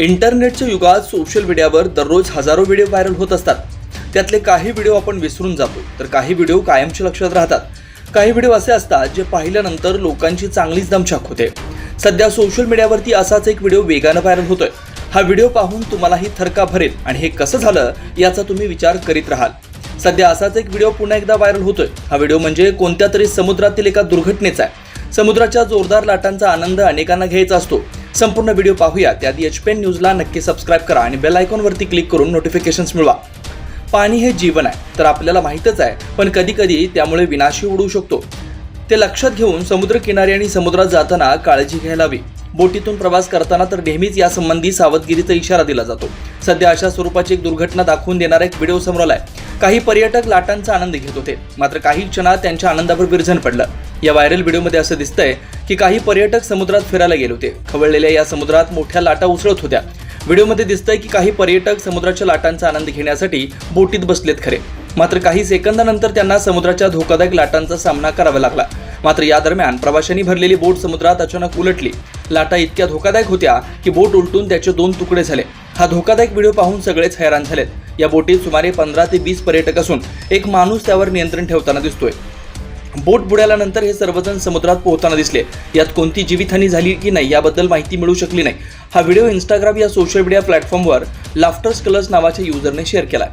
इंटरनेटच्या युगात सोशल मीडियावर दररोज हजारो व्हिडिओ व्हायरल होत असतात. त्यातले काही व्हिडिओ आपण विसरून जातो. तर काही व्हिडिओ कायमच्या लक्षात राहतात. काही व्हिडिओ असे असतात जे पाहिल्यानंतर लोकांची चांगलीच दमछाक होते. सध्या सोशल मीडियावरती असाच एक व्हिडिओ वेगानं व्हायरल होतोय. हा व्हिडिओ पाहून तुम्हालाही थरका भरेल. आणि हे कसं झालं याचा तुम्ही विचार करीत राहाल. सध्या असाच एक व्हिडिओ पुन्हा एकदा व्हायरल होतोय. हा व्हिडिओ म्हणजे कोणत्या तरी समुद्रातील एका दुर्घटनेचा आहे. समुद्राच्या जोरदार लाटांचा आनंद अनेकांना घ्यायचा असतो. संपूर्ण व्हिडिओ पाहूया. त्याआधी एच पेन न्यूजला नक्की सबस्क्राईब करा आणि बेल आयकॉनवरती क्लिक करून नोटिफिकेशन्स मिळवा. पाणी हे जीवन आहे तर आपल्याला माहीतच आहे पण कधीकधी त्यामुळे विनाशी उडू शकतो. ते लक्षात घेऊन समुद्रकिनारी आणि समुद्रात जाताना काळजी घ्यायला हवी. बोटीतून प्रवास करताना तर नेहमीच यासंबंधी सावधगिरीचा इशारा दिला जातो. सध्या अशा स्वरूपाची एक दुर्घटना दाखवून देणारा एक व्हिडिओ समोर आलाय. काही पर्यटक लाटांचा आनंद घेत होते. मात्र काही क्षणात त्यांच्या आनंदावर विरझण पडलं. या व्हायरल व्हिडिओमध्ये असं दिसतंय की काही पर्यटक समुद्रात फिरायला गेले होते. खवळलेल्या या समुद्रात मोठ्या लाटा उसळत होत्या. व्हिडिओमध्ये दिसतंय की काही पर्यटक समुद्राच्या लाटांचा आनंद घेण्यासाठी बोटीत बसलेत खरे. मात्र काही सेकंदानंतर त्यांना समुद्राच्या धोकादायक लाटांचा सामना करावा लागला. मात्र या दरम्यान प्रवाशांनी भरलेली बोट समुद्रात अचानक उलटली. लाटा इतक्या धोकादायक होत्या की बोट उलटून त्याचे दोन तुकडे झाले. हा धोकादायक व्हिडिओ पाहून सगळेच हैराण झालेत. या बोटीत सुमारे पंधरा ते वीस पर्यटक असून एक माणूस त्यावर नियंत्रण ठेवताना दिसतोय. बोट बुडाल्यानंतर हे सर्वजण समुद्रात पोहताना दिसले. यात कोणती जीवितहानी झाली की नाही याबद्दल माहिती मिळू शकली नाही. हा व्हिडिओ इंस्टाग्राम या सोशल मीडिया प्लॅटफॉर्मवर लाफ्टर्स कलर्स नावाच्या युजरने शेअर केला